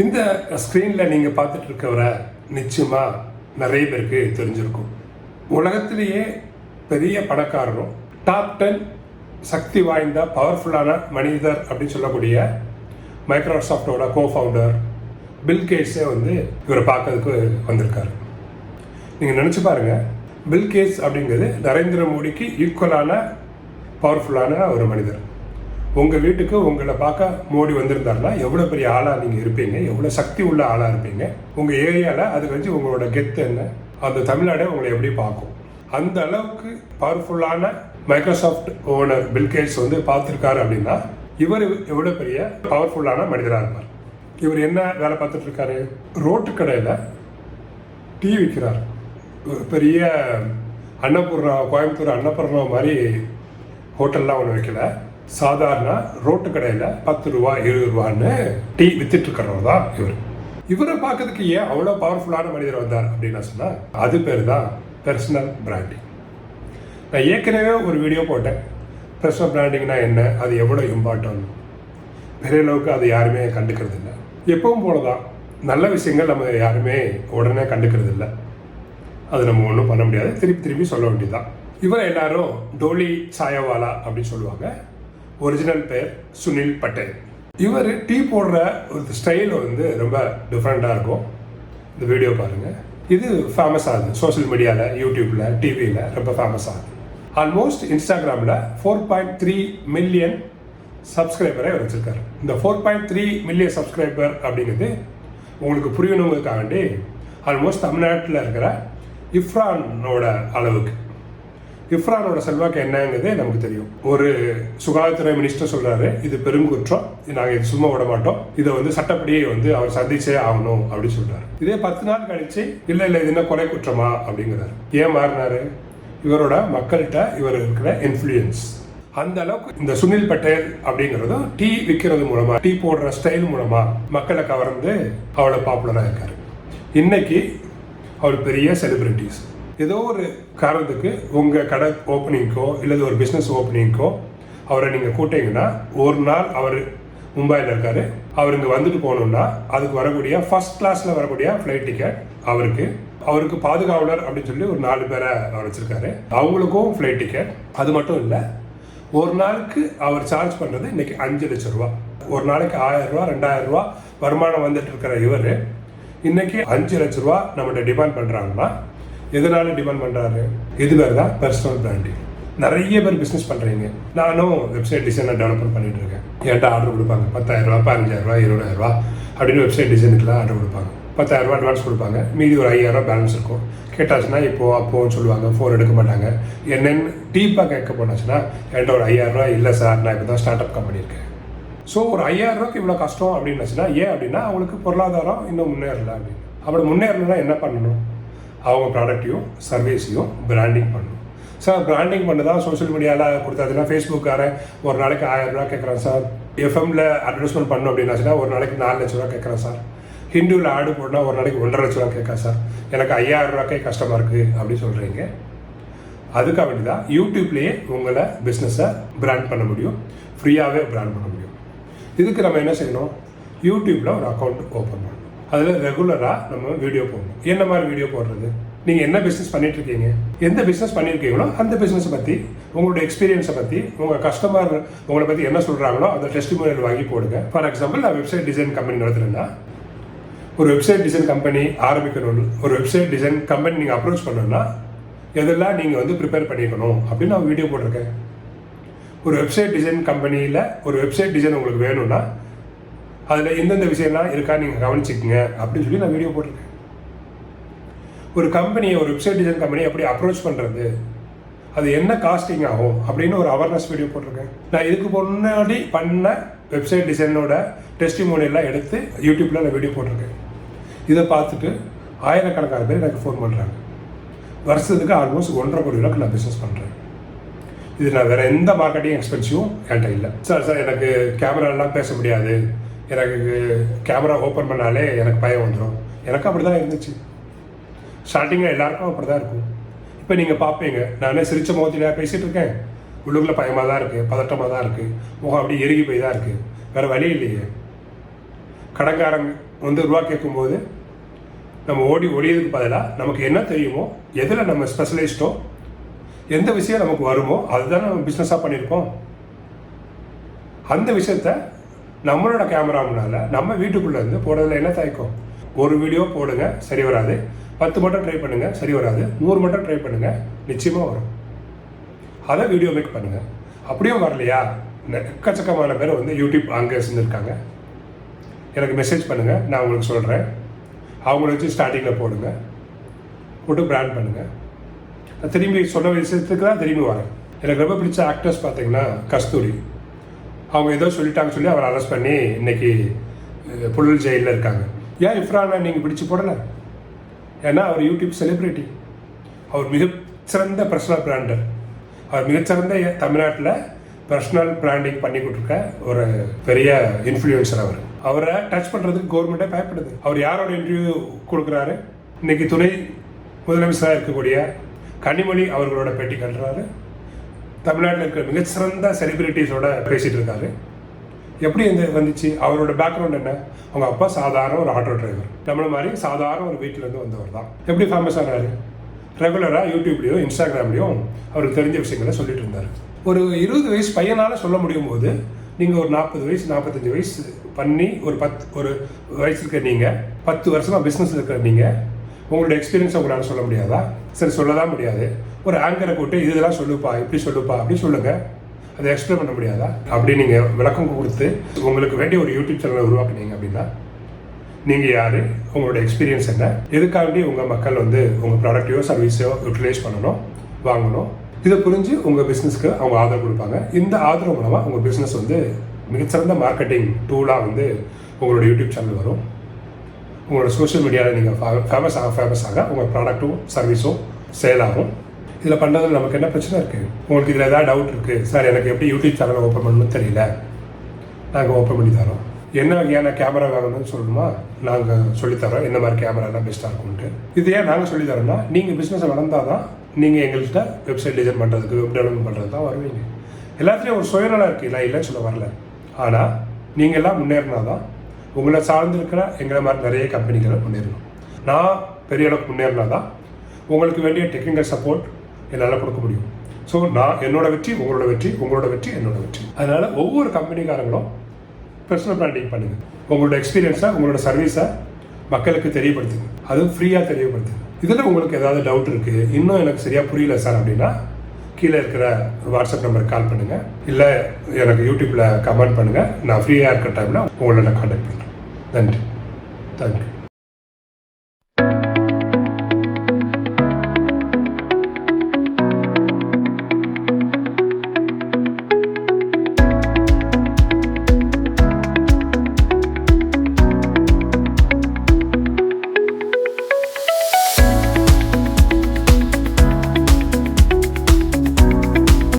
இந்த ஸ்க்ரீனில் நீங்கள் பார்த்துட்டு இருக்கவரை நிச்சயமாக நிறைய பேருக்கு தெரிஞ்சிருக்கும். உலகத்திலேயே பெரிய பணக்காரரும் டாப் டென் சக்தி வாய்ந்த பவர்ஃபுல்லான மனிதர் அப்படின்னு சொல்லக்கூடிய மைக்ரோசாஃப்டோட கோ ஃபவுண்டர் பில் கேட்ஸே வந்து இவரை பார்க்கறதுக்கு வந்திருக்காரு. நீங்கள் நினச்சி பாருங்கள் பில் கேட்ஸ் அப்படிங்கிறது நரேந்திர மோடிக்கு ஈக்குவலான பவர்ஃபுல்லான ஒரு மனிதர். உங்கள் வீட்டுக்கு உங்களை பார்க்க மோடி வந்திருந்தாருன்னா எவ்வளோ பெரிய ஆளாக நீங்கள் இருப்பீங்க எவ்வளோ சக்தி உள்ள ஆளாக இருப்பீங்க உங்கள் ஏரியாவில் அது வச்சு உங்களோட கெத்து என்ன அந்த தமிழ்நாடே உங்களை எப்படி பார்க்கும்? அந்த அளவுக்கு பவர்ஃபுல்லான மைக்ரோசாஃப்ட் ஓனர் பில்கேட்ஸ் வந்து பார்த்துருக்காரு அப்படின்னா இவர் எவ்வளோ பெரிய பவர்ஃபுல்லான மனிதராக இருப்பார். இவர் என்ன வேலை பார்த்துட்டு இருக்காரு? ரோட்டு கடையில் டீ விற்கிறார் ஒரு பெரிய அன்னபூர்ணா கோயம்புத்தூர் அன்னபூர்ணா மாதிரி ஹோட்டல்லாம் ஒன்று வைக்கல. சாதாரண ரோட்டு கடையில் பத்து ரூபா இருபது ரூபான்னு டீ வித்துட்டு இருக்கிறவர் தான் இவர். இவரை பார்க்கறதுக்கு ஏன் அவ்வளோ பவர்ஃபுல்லான மனிதர் வந்தார் அப்படின்னு சொன்னால் அது பேர் தான் பர்சனல் பிராண்டிங் நான் ஏற்கனவே ஒரு வீடியோ போட்டேன். பர்சனல் பிராண்டிங்னா என்ன? அது எவ்வளோ இம்பார்ட்டன் பெரிய அளவுக்கு அது யாருமே கண்டுக்கிறது இல்லை எப்பவும் போல தான் நல்ல விஷயங்கள் நம்ம யாருமே உடனே கண்டுக்கிறது இல்லை அது நம்ம ஒன்றும் பண்ண முடியாது. திருப்பி திருப்பி சொல்ல வேண்டியதுதான். இவரை எல்லாரும் டோலி சாயவாலா அப்படின்னு சொல்லுவாங்க. ஒரிஜினல் பேர் சுனில் பட்டேல். இவர் டீ போடுற ஒரு ஸ்டைல் வந்து ரொம்ப டிஃப்ரெண்ட்டாக இருக்கும். இந்த வீடியோ பாருங்கள் இது ஃபேமஸ் ஆகுது. சோஷியல் மீடியாவில் யூடியூப்பில் டிவியில் ரொம்ப ஃபேமஸ் ஆகுது. ஆல்மோஸ்ட் இன்ஸ்டாகிராமில் ஃபோர் பாயிண்ட் த்ரீ மில்லியன் சப்ஸ்கிரைபரை வச்சுருக்காரு. இந்த four point three million subscriber அப்படிங்கிறது உங்களுக்கு புரியணுங்கிறதுக்காண்டி ஆல்மோஸ்ட் தமிழ்நாட்டில் இருக்கிற இஃப்ரானோட அளவுக்கு. இஃப்ரானோட செல்வாக்கு என்னங்கிறது நமக்கு தெரியும். ஒரு சுகாதாரத்துறை மினிஸ்டர் சொல்றாரு இது பெருங்குற்றம் நாங்கள் இது சும்மா விட மாட்டோம். இதை வந்து சட்டப்படியே வந்து அவர் சந்திச்சே ஆகணும் அப்படின்னு சொல்றாரு. இதே பத்து நாள் கழிச்சு இல்லை இல்லை இது என்ன கொலை குற்றமா அப்படிங்கிறாரு. ஏன் மாறினாரு? இவரோட மக்கள்கிட்ட இவர் இருக்கிற இன்ஃப்ளூயன்ஸ் அந்த அளவுக்கு இந்த சுனில் பட்டேல் அப்படிங்கிறதும் டீ விற்கிறது மூலமா டீ போடுற ஸ்டைல் மூலமா மக்களை கவர்ந்து அவ்வளோ பாப்புலராக இருக்காரு. இன்னைக்கு அவர் பெரிய செலிபிரிட்டிஸ் ஏதோ ஒரு காரணத்துக்கு உங்கள் கடை ஓப்பனிங்க்கோ இல்லது ஒரு பிஸ்னஸ் ஓப்பனிங்க்கோ அவரை நீங்கள் கூட்டிங்கன்னா ஒரு நாள் அவர் மும்பையில் இருக்கார். அவர் இங்கே வந்துட்டு போகணுன்னா அதுக்கு வரக்கூடிய ஃபர்ஸ்ட் கிளாஸில் வரக்கூடிய ஃப்ளைட் டிக்கெட் அவருக்கு. அவருக்கு பாதுகாவலர் அப்படின்னு சொல்லி ஒரு நாலு பேரை அவர் வச்சுருக்காரு. அவங்களுக்கும் ஃப்ளைட் டிக்கெட் அது மட்டும் இல்லை ஒரு நாளுக்கு அவர் சார்ஜ் பண்ணுறது இன்றைக்கி அஞ்சு லட்சம் ரூபா. ஒரு நாளைக்கு ஆயிரரூவா ரூபா ரெண்டாயிரம் ரூபா வருமானம் வந்துட்டு இருக்கிற இவர் இன்றைக்கி அஞ்சு லட்ச ரூபா நம்மகிட்ட டிமாண்ட் பண்ணுறாங்கன்னா எதனால டிமாண்ட் பண்ணுறாரு இது பேர் தான் பர்சனல் பிராண்டிங் நிறைய பேர் பிஸ்னஸ் பண்ணுறீங்க நானும் வெப்சைட் டிசைனை டெவலப்மெண்ட் பண்ணிட்டு இருக்கேன். என்கிட்ட ஆர்டர் கொடுப்பாங்க? பத்தாயிரரூபா பதினஞ்சாயிரரூபா பதினஞ்சாயிரம் இருபதாயிரம் ரூபா அப்படின்னு வெப்சைட் டிசைனுக்குலாம் ஆர்டர் கொடுப்பாங்க. பத்தாயிரம் ரூபா அட்வான்ஸ் கொடுப்பாங்க. மீதி ஒரு ஐயாயிரம் ரூபா பேலன்ஸ் இருக்கும். கேட்டாச்சுன்னா இப்போ அப்போன்னு சொல்லுவாங்க. ஃபோன் எடுக்க மாட்டாங்க. என்னென்னு டீப்பாக கேட்க போனாச்சுன்னா என்கிட்ட ஒரு ஐயாயிரரூபா இல்லை சார் நான் இப்போ தான் ஸ்டார்ட் அப் கம்பெனி இருக்கேன். ஸோ ஒரு ஐயாயிரம் இவ்வளோ கஷ்டம் அப்படின்னாச்சுன்னா ஏன் அப்படின்னா அவங்களுக்கு பொருளாதாரம் இன்னும் முன்னேறல அப்படின்னு. அப்படி முன்னேறணும்னா என்ன பண்ணணும்? அவங்க ப்ராடக்ட்டையும் சர்வீஸையும் பிராண்டிங் பண்ணணும் சார் பிராண்டிங் பண்ண தான் சோஷியல் மீடியாவில் கொடுத்தாச்சுன்னா ஃபேஸ்புக்காரன் ஒரு நாளைக்கு ஆயிரம் ரூபா கேட்குறான் சார் எஃப்எம்ல அட்வர்டைஸ்மெண்ட் பண்ணணும் அப்படின்னாச்சுன்னா ஒரு நாளைக்கு நாலு லட்ச ரூபா கேட்குறேன் சார் ஹிந்துவில் ஆடு போட்டால் ஒரு நாளைக்கு ஒன்றரை லட்ச ரூபா கேட்கா சார் எனக்கு ஐயாயிரம் ரூபாக்கே கஷ்டமாக இருக்குது அப்படின்னு சொல்கிறீங்க அதுக்காக வேண்டி தான் யூடியூப்லேயே உங்களை பிஸ்னஸை பிராண்ட் பண்ண முடியும். ஃப்ரீயாகவே பிராண்ட் பண்ண முடியும். இதுக்கு நம்ம என்ன செய்யணும்? யூடியூப்பில் ஒரு அக்கௌண்ட் ஓப்பன் பண்ணணும். அதில் ரெகுலராக நம்ம வீடியோ போடணும். என்ன மாதிரி வீடியோ போடுறது? நீங்கள் என்ன பிஸ்னஸ் பண்ணிட்டு இருக்கீங்க எந்த பிஸ்னஸ் பண்ணியிருக்கீங்களோ அந்த பிஸ்னஸை பற்றி உங்களோட எக்ஸ்பீரியன்ஸை பற்றி உங்கள் கஸ்டமர் உங்களை பற்றி என்ன சொல்கிறாங்களோ அந்த டெஸ்டிமோனியல் வாங்கி போடுங்க. ஃபார் எக்ஸாம்பிள் நான் வெப்சைட் டிசைன் கம்பெனி நடத்துகிறேன்னா ஒரு வெப்சைட் டிசைன் கம்பெனி ஆரம்பிக்கணும் ஒரு வெப்சைட் டிசைன் கம்பெனி நீங்கள் அப்ரோச் பண்ணணும்னா எதெல்லாம் நீங்கள் வந்து ப்ரிப்பேர் பண்ணிக்கணும் அப்படின்னு நான் வீடியோ போட்டிருக்கேன். ஒரு வெப்சைட் டிசைன் கம்பெனியில் ஒரு வெப்சைட் டிசைன் உங்களுக்கு வேணும்னா அதில் எந்தெந்த விஷயம்லாம் இருக்கா நீங்கள் கவனிச்சுக்கோங்க அப்படின்னு சொல்லி நான் வீடியோ போட்டிருக்கேன். ஒரு கம்பெனியை ஒரு வெப்சைட் டிசைன் கம்பெனி எப்படி அப்ரோச் பண்ணுறது அது என்ன காஸ்டிங் ஆகும்? அப்படின்னு ஒரு அவேர்னஸ் வீடியோ போட்டிருக்கேன். நான் இதுக்கு முன்னாடி பண்ண வெப்சைட் டிசைனோட டெஸ்டிமோனியெல்லாம் எடுத்து யூடியூப்பில் நான் வீடியோ போட்டிருக்கேன். இதை பார்த்துட்டு ஆயிரக்கணக்கான பேர் எனக்கு ஃபோன் பண்ணுறாங்க வருஷத்துக்கு ஆல்மோஸ்ட் ஒன்றரை கோடி ரூபாய்க்கு நான் பிஸ்னஸ் பண்ணுறேன் இது நான் வேறு எந்த மார்க்கெட்டிங் எக்ஸ்பென்சிவும் என்கிட்ட இல்லை. சார் சார் எனக்கு கேமராலாம் பேச முடியாது. எனக்கு கேமரா ஓப்பன் பண்ணாலே எனக்கு பயம் வந்துடும் எனக்கு அப்படி தான் இருந்துச்சு. ஸ்டார்டிங்கில் எல்லாருக்கும் அப்படி தான் இருக்கும். இப்போ நீங்கள் பார்ப்பீங்க நானே சிரிச்ச முகத்தில் பேசிகிட்டு இருக்கேன். உள்ளுக்குள்ள பயமாக தான் இருக்குது பதட்டமாக தான் இருக்குது முகம் அப்படியே எருகி போய் தான் இருக்குது வேறு வழி இல்லையே. கடங்காரங்க வந்து ரூபா கேட்கும்போது நம்ம ஓடி ஒடியதுக்கு பதிலாக நமக்கு என்ன தெரியுமோ எதில் நம்ம ஸ்பெஷலிஸ்ட்டோ எந்த விஷயம் நமக்கு வருமோ அதுதான் நம்ம பிஸ்னஸாக பண்ணியிருக்கோம். அந்த விஷயத்த நம்மளோட கேமரா முன்னால் நம்ம வீட்டுக்குள்ளே இருந்து போடுறதுல என்ன தயக்கம்? ஒரு வீடியோ போடுங்க சரி வராது. பத்து மட்டும் ட்ரை பண்ணுங்க சரி வராது. நூறு மட்டும் ட்ரை பண்ணுங்க நிச்சயமாக வரும். அதை வீடியோ மேக் பண்ணுங்க. அப்படியும் வரலையா? எக்கச்சக்கமான பேர் வந்து யூடியூப் அங்கே இருக்காங்க. எனக்கு மெசேஜ் பண்ணுங்கள் நான் உங்களுக்கு சொல்கிறேன் அவங்கள வச்சு ஸ்டார்டிங்கில் போடுங்க. போட்டு பிராண்ட் பண்ணுங்கள் திரும்பி சொன்ன விஷயத்துக்கு தான் திரும்பி வரேன். எனக்கு ரொம்ப பிடிச்ச ஆக்டர்ஸ் பார்த்தீங்கன்னா கஸ்தூரி. அவங்க ஏதோ சொல்லிட்டாங்க சொல்லி அவரை அரெஸ்ட் பண்ணி இன்னைக்கு புழல் ஜெயிலில் இருக்காங்க. ஏன் இஃப்ரானை நீங்கள் பிடிச்சு போடலை? ஏன்னா அவர் யூடியூப் செலிப்ரிட்டி அவர் மிகச்சிறந்த பர்சனல் பிராண்டர் அவர் மிகச்சிறந்த தமிழ்நாட்டில் பர்சனல் பிராண்டிங் பண்ணி கொடுத்துருக்க ஒரு பெரிய இன்ஃப்ளூயன்சர் அவர். அவரை டச் பண்ணுறதுக்கு கவர்மெண்ட்டே பயப்படுது. அவர் யாரோட இன்டர்வியூ கொடுக்குறாரு? இன்னைக்கு துணை முதலமைச்சராக இருக்கக்கூடிய கனிமொழி அவர்களோட பேட்டி கட்டுறாரு. தமிழ்நாட்டில் இருக்கிற மிகச்சிறந்த செலிபிரிட்டிஸோட பேசிட்டு இருக்காரு எப்படி இந்த வந்துச்சு? அவரோட பேக்ரவுண்ட் என்ன? அவங்க அப்பா சாதாரண ஒரு ஆட்டோ டிரைவர் நம்மள மாதிரி சாதாரண ஒரு வீட்டிலேருந்து வந்தவர் தான். எப்படி ஃபேமஸ் ஆனார்? ரெகுலராக யூடியூப்லேயும் இன்ஸ்டாகிராம்லேயும் அவருக்கு தெரிஞ்ச விஷயங்களை சொல்லிட்டு இருந்தார். ஒரு இருபது வயசு பையனால் சொல்ல முடியும் போது நீங்கள் ஒரு நாற்பது வயசு நாற்பத்தஞ்சு வயசு பண்ணி ஒரு பத்து ஒரு வயசு இருக்க நீங்கள் பத்து வருஷமாக பிஸ்னஸ் இருக்கிற நீங்கள் உங்களோட எக்ஸ்பீரியன்ஸ் உங்களால் சொல்ல முடியாதா? சரி சொல்ல தான் முடியாது. ஒரு ஆங்கரை கூட்டு இதெல்லாம் சொல்லுப்பா இப்படி சொல்லுப்பா அப்படி சொல்லுங்கள் அதை எக்ஸ்பிளைன் பண்ண முடியாதா? அப்படி நீங்கள் விளக்கம் கொடுத்து உங்களுக்கு வேண்டிய ஒரு யூடியூப் சேனலை உருவாக்குனீங்க அப்படின்னா நீங்கள் யார்? உங்களோட எக்ஸ்பீரியன்ஸ் என்ன? எதுக்காண்டி உங்கள் மக்கள் வந்து உங்கள் ப்ராடக்டையோ சர்வீஸையோ யூட்டிலைஸ் பண்ணணும் வாங்கணும்? இதை புரிஞ்சு உங்கள் பிஸ்னஸ்க்கு அவங்க ஆதரவு கொடுப்பாங்க. இந்த ஆதரவு மூலமாக உங்கள் பிஸ்னஸ் வந்து மிகச்சிறந்த மார்க்கெட்டிங் டூலாக வந்து உங்களோட யூடியூப் சேனல் வரும். உங்களோட சோஷியல் மீடியாவில் நீங்கள் ஃபேமஸ் ஆக ஃபேமஸ் ஆக உங்கள் ப்ராடக்ட்டும் சர்வீஸும் சேல் ஆகும். இதில் பண்ணுறதுல நமக்கு என்ன பிரச்சனை இருக்குது உங்களுக்கு இதில் ஏதாவது டவுட் இருக்குது சார் எனக்கு எப்படி யூடியூப் சேனலை ஓப்பன் பண்ணணும்னு தெரியல. நாங்கள் ஓப்பன் பண்ணி தரோம். என்ன வகையான கேமரா வேணும்னு சொல்லணுமா? நாங்கள் சொல்லித்தரோம் என்ன மாதிரி கேமராலாம் பெஸ்ட்டாக இருக்கும்ட்டு இது ஏன் நாங்கள் சொல்லித்தரோம்னா நீங்கள் பிஸ்னஸை வளர்ந்தால் தான் நீங்கள் எங்கள்கிட்ட வெப்சைட் டிசைன் பண்ணுறதுக்கு வெப் டெவலப்மெண்ட் பண்ணுறது தான் வருவீங்க. எல்லாத்துலேயும் ஒரு சுயநலம் இருக்குது இல்லை இல்லைன்னு சொல்ல வரல. ஆனால் நீங்கள் எல்லாம் முன்னேறினா தான் உங்களை சார்ந்திருக்கிற எங்களை மாதிரி நிறைய கம்பெனிகளை முன்னேறணும். நான் பெரிய அளவுக்கு முன்னேறினா தான் உங்களுக்கு வேண்டிய டெக்னிக்கல் சப்போர்ட் என்னால் கொடுக்க முடியும். ஸோ நான் என்னோட வெற்றி உங்களோட வெற்றி உங்களோட வெற்றி என்னோட வெற்றி. அதனால் ஒவ்வொரு கம்பெனிக்காரங்களும் பர்சனல் பிராண்டிங் பண்ணுங்க. உங்களோட எக்ஸ்பீரியன்ஸை உங்களோட சர்வீஸை மக்களுக்கு தெரியப்படுத்துங்க. அதுவும் ஃப்ரீயாக தெரியப்படுத்துங்க. இதில் உங்களுக்கு ஏதாவது டவுட் இருக்குது இன்னும் எனக்கு சரியாக புரியல சார் அப்படின்னா கீழே இருக்கிற வாட்ஸ்அப் நம்பருக்கு கால் பண்ணுங்கள் இல்லை எனக்கு யூடியூப்பில் கமெண்ட் பண்ணுங்கள் நான் ஃப்ரீயாக இருக்கிற டைமில் உங்களை நான் காண்டாக்ட் பண்ணுறேன் நன்றி. தேங்க்யூ